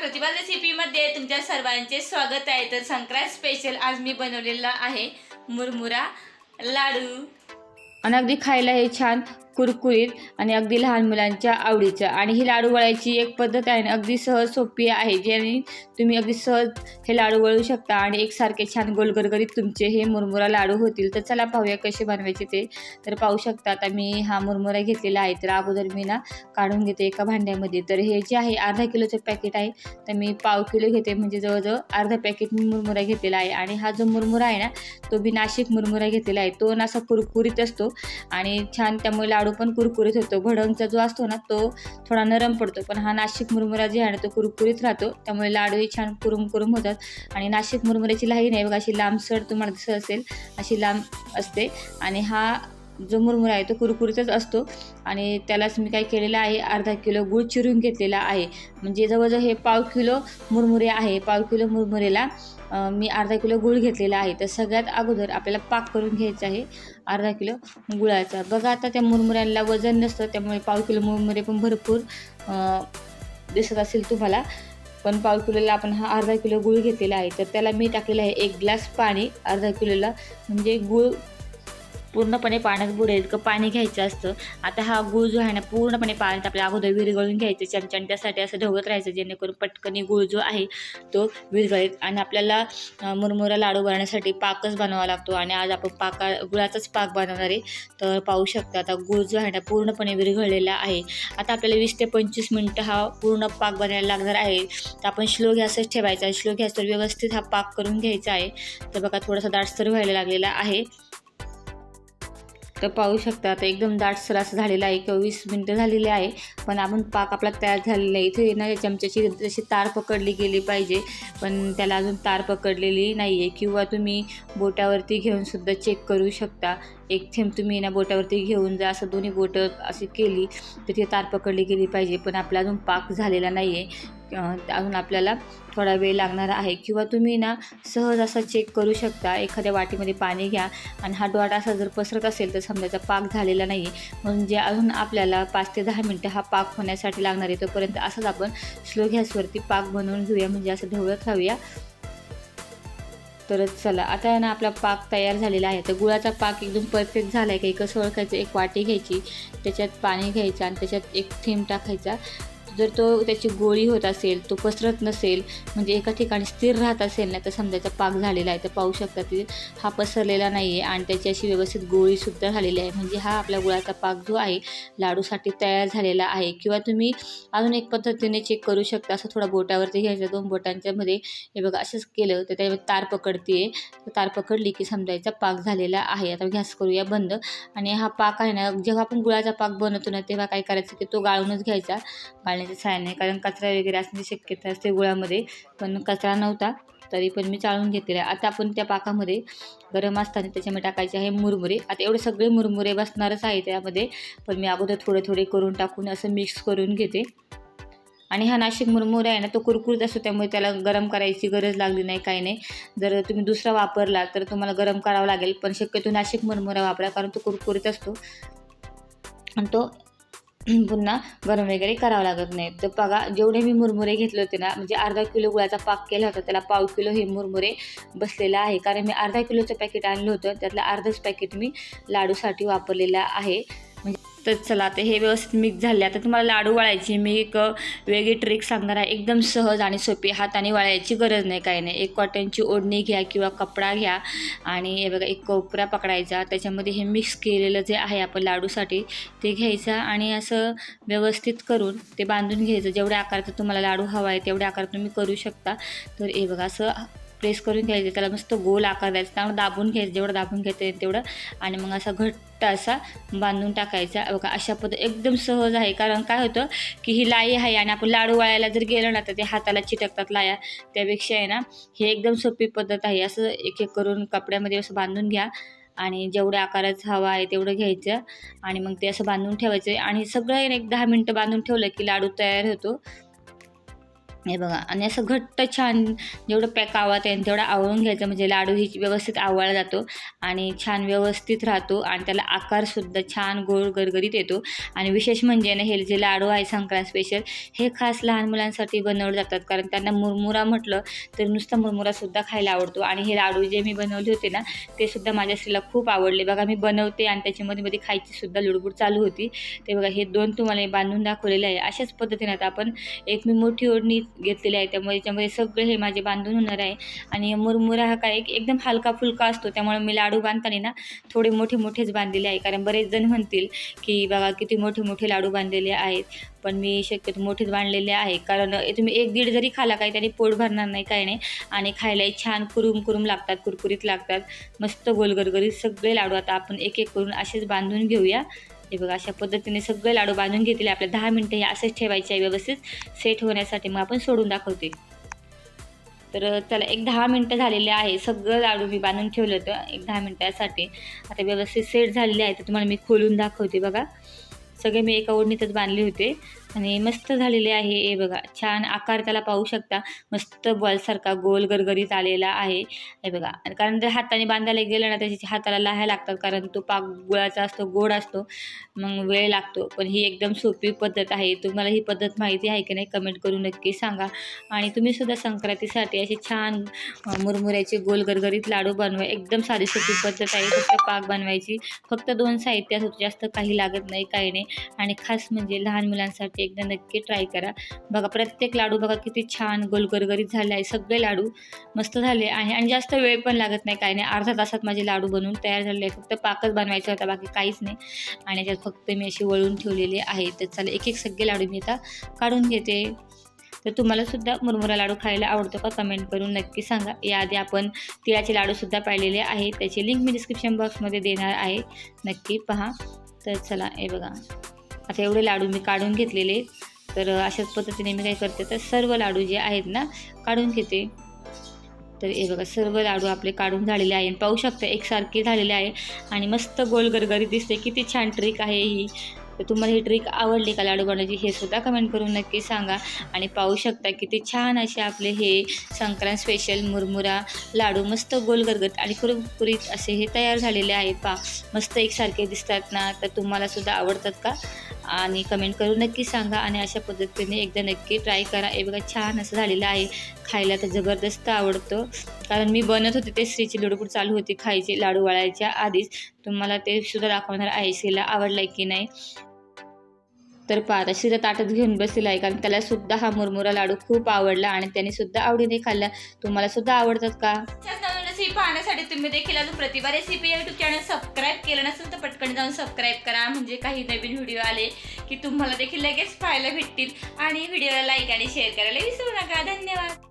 प्रतिभा रेसिपीमध्ये तुमच्या सर्वांचे स्वागत आहे. तर संक्रांत स्पेशल आज मी बनवलेला आहे मुरमुरा लाडू. आणि अगदी खायला हे छान कुरकुरीत आणि अगदी लहान मुलांच्या आवडीचं. आणि ही लाडू वळायची एक पद्धत आहे आणि अगदी सहज सोपी आहे ज्याने तुम्ही अगदी सहज हे लाडू वळू शकता आणि एकसारखे छान गोलगरगरीत तुमचे हे मुरमुरा लाडू होतील. तर चला पाहूया कसे बनवायचे ते. तर पाहू शकता आता मी हा मुरमुरा घेतलेला आहे. तर अगोदर मी ना काढून घेते एका भांड्यामध्ये. तर हे जे आहे अर्धा किलोचं पॅकेट आहे. तर मी पाव किलो घेते. म्हणजे जवळजवळ अर्धा पॅकेट मी मुरमुरा घेतलेला आहे. आणि हा जो मुरमुरा आहे ना तो मी नाशिक मुरमुरा घेतलेला आहे. तो ना असा कुरकुरीत असतो आणि छान त्यामुळे लाडू पण कुरकुरीत होतो. भडंगचा जो असतो ना तो थोडा नरम पडतो. पण हा नाशिक मुरमुरा जे आहे ना तो कुरकुरीत राहतो. त्यामुळे लाडूही छान कुरुम कुरुम होतात. आणि नाशिक मुरमुऱ्याची लाही नाही. बघा अशी लांबसड तुम्हाला दिसत असेल अशी लांब असते. आणि हा जो मुरमुरा आहे तो कुरकुरीतच असतो. आणि त्यालाच मी काय केलेलं आहे अर्धा किलो गूळ चिरून घेतलेला आहे. म्हणजे जवळजवळ हे पाव किलो मुरमुरे आहे. पाव किलो मुरमुरेला मी अर्धा किलो गूळ घेतलेला आहे. तर सगळ्यात अगोदर आपल्याला पाक करून घ्यायचा आहे अर्धा किलो गुळाचा. बघा आता त्या मुरमुऱ्यांना वजन नसतं त्यामुळे पाव किलो मुरमुरे पण भरपूर दिसत असेल तुम्हाला. पण पाव किलोला आपण हा अर्धा किलो गूळ घेतलेला आहे. तर त्याला मी टाकलेलं आहे एक ग्लास पाणी अर्धा किलोला. म्हणजे गूळ पूर्णपणे पाण्यात बुडेल इतकं पाणी घ्यायचं असतं. आता हा गूळ जो आहे ना पूर्णपणे पाण्यात आपल्या अगोदर विरघळून घ्यायचं चमच्याने त्यासाठी असं ढवळत राहायचं जेणेकरून पटकनी गूळ जो आहे तो विरघळेल. आणि आपल्याला मुरमुरा लाडू बनवण्यासाठी पाकच बनवावा लागतो. आणि आज आपण पाका गुळाचाच पाक बनवणार आहे. तर पाहू शकता आता गूळ जो आहे ना पूर्णपणे विरघळलेला आहे. आता आपल्याला वीस ते पंचवीस मिनटं हा पूर्ण पाक बनायला लागणार आहे. तर आपण स्लो गॅसच ठेवायचा. आहे स्लो गॅसवर व्यवस्थित हा पाक करून घ्यायचा आहे. तर बघा थोडासा दाटसर व्हायला लागलेला आहे. तर पाहू शकता आता एकदम दाटसर असं झालेलं आहे. किंवा वीस मिनटं झालेली आहे. पण आपण पाक आपला तयार झालेला आहे. इथे ना चमच्याची जशी तार पकडली गेली पाहिजे पण त्याला अजून तार पकडलेली नाही आहे किंवा तुम्ही बोटावरती घेऊनसुद्धा चेक करू शकता. एक थेंब तुम्ही ना बोटावरती घेऊन जा असं दोन्ही बोटं अशी केली तर ती तार पकडली गेली पाहिजे. पण आपला अजून पाक झालेला नाही आहे अजून आपल्याला थोडा वेळ लागणार आहे. किंवा तुम्ही ना सहज असा चेक करू शकता. एखाद्या वाटीमध्ये पाणी घ्या आणि हा डॉट असा जर पसरत असेल तर समजायचा पाक झालेला नाही म्हणजे अजून आपल्याला पाच ते दहा मिनटं हा पाक होण्यासाठी लागणार आहे. तोपर्यंत असंच आपण स्लो गॅसवरती पाक बनवून घेऊया. म्हणजे असं ढवळत राहूया. तर चला. आता ना आपला पाक तयार झालेला आहे. तर गुळाचा पाक एकदम परफेक्ट झाला आहे काही कसं ओळखायचं? एक वाटी घ्यायची त्याच्यात पाणी घ्यायचं आणि त्याच्यात एक थेंब टाकायचा. जर तो त्याची गोळी होत असेल तो पसरत नसेल म्हणजे एका ठिकाणी स्थिर राहत असेल ना तर समजायचा पाक झालेला आहे तर पाहू शकता की हा पसरलेला नाही आहे आणि त्याची अशी व्यवस्थित गोळीसुद्धा झालेली आहे. म्हणजे हा आपल्या गुळाचा पाक जो आहे लाडूसाठी तयार झालेला आहे. किंवा तुम्ही अजून एक पद्धतीने चेक करू शकता असं थोडा बोटावरती घ्यायचा दोन बोटांच्यामध्ये हे बघा असंच केलं तर त्यामध्ये तार पकडते तर तार पकडली की समजायचा पाक झालेला आहे. आता गॅस करूया बंद. आणि हा पाक आहे ना जेव्हा आपण गुळाचा पाक बनवतो ना तेव्हा काय करायचं की तो गाळूनच घ्यायचा. म्हणजे गाळण्याच्या नाही कारण कचरा वगैरे असण्याची शक्यता असते गुळामध्ये. पण कचरा नव्हता तरी पण मी चाळून घेतलेला आता आपण त्या पाकामध्ये गरम असताना त्याच्यामध्ये टाकायचे आहे मुरमुरे. आता एवढे सगळे मुरमुरे बसणारच आहे त्यामध्ये पण मी अगोदर थोडे थोडे करून टाकून असं मिक्स करून घेते. आणि हा नाशिक मुरमुरा आहे ना तो कुरकुरीत असतो. त्यामुळे त्याला गरम करायची गरज लागली नाही काही नाही. जर तुम्ही दुसरा वापरला तर तुम्हाला गरम करावा लागेल. पण शक्यतो नाशिक मुरमुरा वापरा कारण तो कुरकुरीत असतो. आणि तो पुन्हा गरम वगैरे करावं लागत नाही. तर बघा जेवढे मी मुरमुरे घेतले होते ना म्हणजे अर्धा किलो गुळाचा पाक केला होता त्याला पाव किलो हे मुरमुरे बसलेला आहे. कारण मी अर्धा किलोचं पॅकेट आणलं होतं त्यातलं अर्धच पॅकेट मी लाडूसाठी वापरलेलं आहे. म्हणजे तर चला आता हे व्यवस्थित मिक्स झाले. आता तुम्हाला लाडू वळायची. मी एक वेगळी ट्रिक सांगणार आहे. एकदम सहज आणि सोपी हाताने वळायची गरज नाही काही नाही. एक कॉटनची ओढणी घ्या किंवा कपडा घ्या. आणि हे बघा एक कोपरा पकडायचा. त्याच्यामध्ये हे मिक्स केलेलं जे आहे आपण लाडूसाठी ते घ्यायचं आणि असं व्यवस्थित करून ते बांधून घ्यायचं. जेवढ्या आकाराचा तुम्हाला लाडू हवा आहे तेवढ्या आकार तुम्ही करू शकता. तर हे बघा असं प्रेस करून घ्यायचं. त्याला मस्त गोल आकार द्यायचा. त्यामुळे दाबून घ्यायचं जेवढं दाबून घेता येईल तेवढं. आणि मग असा घट्ट असा बांधून टाकायचा. बघा अशा पद्धत एकदम सहज आहे. कारण काय होतं की ही लाई आहे आणि आपण लाडू वळायला जर गेलो ना तर ते हाताला चिटकतात लाया. त्यापेक्षा आहे ना हे एकदम सोपी पद्धत आहे. असं एक एक करून कपड्यामध्ये असं बांधून घ्या. आणि जेवढ्या आकाराचं हवा आहे तेवढं घ्यायचं. आणि मग ते असं बांधून ठेवायचं. आणि सगळं एक दहा मिनटं बांधून ठेवलं की लाडू तयार होतो. हे बघा आणि असं घट्ट छान जेवढं पॅक आवळत आहे तेवढं आवळून घ्यायचं म्हणजे लाडू ही व्यवस्थित आवळला जातो आणि छान व्यवस्थित राहतो आणि त्याला आकारसुद्धा छान गोड गरगरीत येतो. आणि विशेष म्हणजे ना हे जे लाडू आहे संक्रांत स्पेशल हे खास लहान मुलांसाठी बनवले जातात. कारण त्यांना मुरमुरा म्हटलं तर नुसता मुरमुरासुद्धा खायला आवडतो. आणि हे लाडू जे मी बनवले होते ना ते सुद्धा माझ्या स्त्रीला खूप आवडले. बघा मी बनवते आणि त्याच्यामध्ये मध्ये खायची सुद्धा लुडबुड चालू होती. ते बघा हे दोन तुम्हाला बांधून दाखवलेले आहे. अशाच पद्धतीने आता आपण एक मी मोठी ओढणी घेतलेले आहे. त्यामुळे याच्यामध्ये सगळे हे माझे बांधून होणार आहे. आणि मुरमुरा हा काय एकदम हलका फुलका असतो. त्यामुळे मी लाडू बांधताना ना थोडे मोठे मोठेच बांधलेले आहे. कारण बरेच जण म्हणतील की बघा किती मोठे मोठे लाडू बांधलेले आहेत. पण मी शक्यतो मोठेच बांधलेले आहे. कारण तुम्ही एक दीड जरी खाला काही त्याने पोट भरणार नाही काही नाही. आणि खायलाही छान कुरुम कुरुम लागतात कुरकुरीत लागतात. मस्त गोलगरगरीत सगळे लाडू आता आपण एक एक करून असेच बांधून घेऊया. हे बघा अशा पद्धतीने सगळे लाडू बांधून घेतले आपल्या दहा मिनटं हे असेच ठेवायचे आहे व्यवस्थित. सेट होण्यासाठी मग आपण सोडून दाखवते. तर चला एक दहा मिनटं झालेले आहे. सगळं लाडू मी बांधून ठेवलं होतं एक दहा मिनटासाठी. आता व्यवस्थित सेट झालेले आहे तर तुम्हाला मी खोलून दाखवते बघा. सगळे मी एका ओढणीतच बांधले होते. आणि मस्त झालेले आहे. हे बघा छान आकार त्याला पाहू शकता. मस्त बॉलसारखा गोल गरगरीत आलेला आहे. हे बघा आणि कारण जर हाताने बांधायला गेलं ना त्याच्या हाताला लाह्या लागतात कारण तो पाक गुळाचा असतो गोड असतो. मग वेळ लागतो. पण ही एकदम सोपी पद्धत आहे. तुम्हाला ही पद्धत माहिती आहे की नाही कमेंट करून नक्की सांगा. आणि तुम्ही सुद्धा संक्रांतीसाठी असे छान मुरमुऱ्याचे गोल गरगरीत लाडू बनवा. एकदम साधी सोपी पद्धत आहे. फक्त पाक बनवायची. फक्त दोन साहित्य जास्त काही लागत नाही काही नाही. आणि खास म्हणजे लहान मुलांसाठी एकदा नक्की ट्राय करा. बघा प्रत्येक लाडू बघा किती छान गोलगरगरीत झाले आहे सगळे लाडू मस्त झाले आहे. आणि जास्त वेळ पण लागत नाही काही नाही. अर्धा तासात माझे लाडू बनवून तयार झालेले आहे फक्त पाकच बनवायचा होता बाकी काहीच नाही. आणि त्यात फक्त मी अशी वळून ठेवलेली आहे. तर चला एक एक सगळे लाडू मी आता काढून घेते. तर तुम्हाला सुद्धा मुरमुरा लाडू खायला आवडतो का कमेंट करून नक्की सांगा. याआधी आपण तिळाचे लाडूसुद्धा पाहिलेले आहे त्याची लिंक मी डिस्क्रिप्शन बॉक्समध्ये देणार आहे. नक्की पहा. तर चला हे बघा. आता एवढे लाडू मी काढून घेतलेले तर अशाच पद्धतीने मी काय करते तर सर्व लाडू जे आहेत ना काढून घेते. तर हे बघा सर्व लाडू आपले काढून झालेले आहे पाहू शकता एकसारखे झालेले आहे आणि मस्त गोल गरगरीत दिसते. किती छान ट्रिक आहे ही. तर तुम्हाला ही ट्रिक आवडली का लाडू बनवायची हे सुद्धा कमेंट करून नक्की सांगा. आणि पाहू शकता किती छान असे आपले हे संक्रांत स्पेशल मुरमुरा लाडू मस्त गोल गरगत आणि कुरकुरीत असे हे तयार झालेले आहेत. पा मस्त एकसारखे दिसतात ना. तर तुम्हाला सुद्धा आवडतात का? आणि कमेंट करून नक्की सांगा आणि अशा पद्धतीने एकदा नक्की ट्राय करा. हे बघा छान असं झालेलं आहे. खायला तर जबरदस्त आवडतं. कारण मी बनत होते ते श्रीची लुडबुड चालू होती खायची लाडू वळायच्या आधीच. तुम्हाला ते सुद्धा दाखवणार आहे श्रीला आवडलं की नाही. तर पाहता आता शिरा ताटात घेऊन बसलेला आहे. कारण त्याला सुद्धा हा मुरमुरा लाडू खूप आवडला आणि त्याने सुद्धा आवडीने खाल्ला. तुम्हाला सुद्धा आवडतात का? रेसिपी पाहण्यासाठी तुम्ही देखील अजून Pratibha recipe YouTube channel subscribe केलं नसेल तर पटकन जाऊन सबस्क्राईब करा. म्हणजे काही नवीन व्हिडिओ आले की तुम्हाला देखील लगेच पाहायला भेटतील. आणि व्हिडिओला लाईक आणि शेअर करायला विसरू नका. धन्यवाद.